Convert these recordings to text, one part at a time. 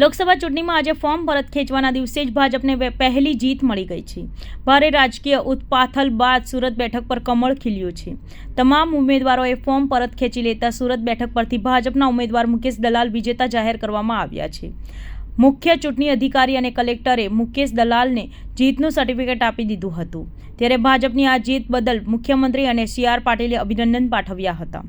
લોકસભા ચૂંટણીમાં આજે ફોર્મ પરત ખેંચવાના દિવસે જ ભાજપને પહેલી જીત મળી ગઈ છે. ભારે રાજકીય ઉત્પાથલ બાદ સુરત બેઠક પર કમળ ખીલ્યું છે. તમામ ઉમેદવારોએ ફોર્મ પરત ખેંચી લેતા સુરત બેઠક પરથી ભાજપના ઉમેદવાર મુકેશ દલાલ વિજેતા જાહેર કરવામાં આવ્યા છે. મુખ્ય ચૂંટણી અધિકારી અને કલેક્ટરે મુકેશ દલાલને જીતનું સર્ટિફિકેટ આપી દીધું હતું. ત્યારે ભાજપની આ જીત બદલ મુખ્યમંત્રી અને સી આર પાટીલે અભિનંદન પાઠવ્યા હતા.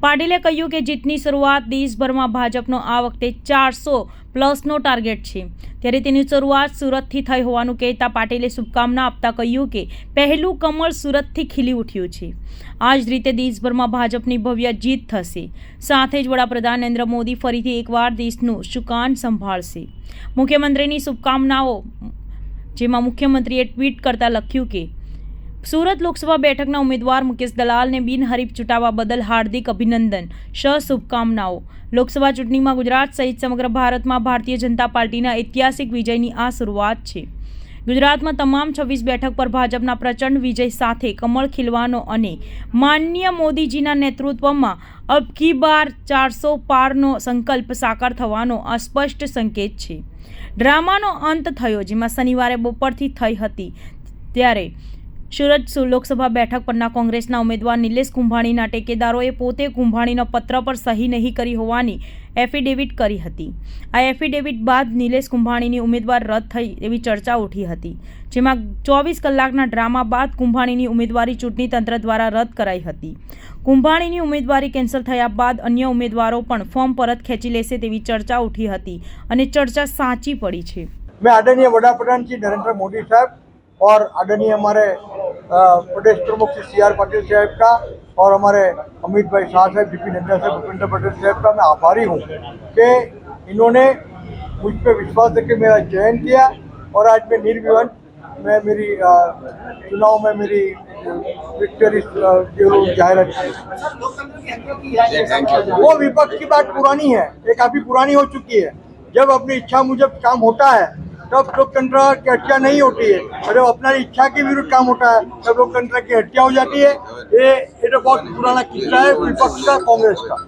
પાટીલે કહ્યું કે જીતની શરૂઆત દેશભરમાં ભાજપનો આ વખતે ચારસો પ્લસનો ટાર્ગેટ છે. ત્યારે તેની શરૂઆત સુરતથી થઈ હોવાનું કહેતા પાટીલે શુભકામના આપતા કહ્યું કે પહેલું કમળ સુરતથી ખીલી ઉઠ્યું છે. આ જ રીતે દેશભરમાં ભાજપની ભવ્ય જીત થશે. સાથે જ વડાપ્રધાન નરેન્દ્ર મોદી ફરીથી એકવાર દેશનું સુકાન સંભાળશે. મુખ્યમંત્રીની શુભકામનાઓ, જેમાં મુખ્યમંત્રીએ ટ્વીટ કરતાં લખ્યું કે સુરત લોકસભા બેઠકના ઉમેદવાર મુકેશ દલાલને બિનહરીફ ચૂંટાવા બદલ હાર્દિક અભિનંદન. શ શુભકામનાઓ. લોકસભા ચૂંટણીમાં ગુજરાત સહિત સમગ્ર ભારતમાં ભારતીય જનતા પાર્ટીના ઐતિહાસિક વિજયની આ શરૂઆત છે. ગુજરાતમાં તમામ છવ્વીસ બેઠક પર ભાજપના પ્રચંડ વિજય સાથે કમળ ખીલવાનો અને માન્ય મોદીજીના નેતૃત્વમાં અબકી બાર ચારસો પારનો સંકલ્પ સાકાર થવાનો આ સ્પષ્ટ સંકેત છે. ડ્રામાનો અંત થયો, જેમાં શનિવારે બપોરથી થઈ હતી. ત્યારે સુરત લોકસભા બેઠક પરના કોંગ્રેસના ઉમેદવાર નિલેશ કુંભાણીના ટેકેદારોએ પોતે કુંભાણીના પત્ર પર સહી નહીં કરી હોવાની એફિડેવિટ કરી હતી. આ એફિડેવિટ બાદ નિલેશ કુંભાણીની ઉમેદવાર રદ થઈ એવી ચર્ચા ઉઠી હતી, જેમાં ચોવીસ કલાકના ડ્રામા બાદ કુંભાણીની ઉમેદવારી ચૂંટણી તંત્ર દ્વારા રદ કરાઈ હતી. કુંભાણીની ઉમેદવારી કેન્સલ થયા બાદ અન્ય ઉમેદવારો પણ ફોર્મ પરત ખેંચી લેશે તેવી ચર્ચા ઉઠી હતી અને ચર્ચા સાચી પડી છે. આદરણીય વડાપ્રધાન શ્રી નરેન્દ્ર મોદી સાહેબ और आदरणीय हमारे प्रदेश प्रमुख श्री सी आर पाटिल साहब का और हमारे अमित भाई शाह साहब डी पी नड्डा साहब, भूपेंद्र पटेल साहब का मैं आभारी हूँ कि इन्होंने मुझ पर विश्वास करके मेरा चयन किया और आज मैं निर्विवन मैं मेरी चुनाव में मेरी विक्टरी जो जाहिरात की। वो विपक्ष की बात पुरानी है ये काफ़ी पुरानी हो चुकी है। जब अपनी इच्छा मुजब काम होता है तब लोकतंत्र की हत्या नहीं होती है और जब अपना इच्छा के विरुद्ध काम होता है तब लोकतंत्र की हत्या हो जाती है ये ये तो बहुत पुराना किस्सा है विपक्ष का कांग्रेस का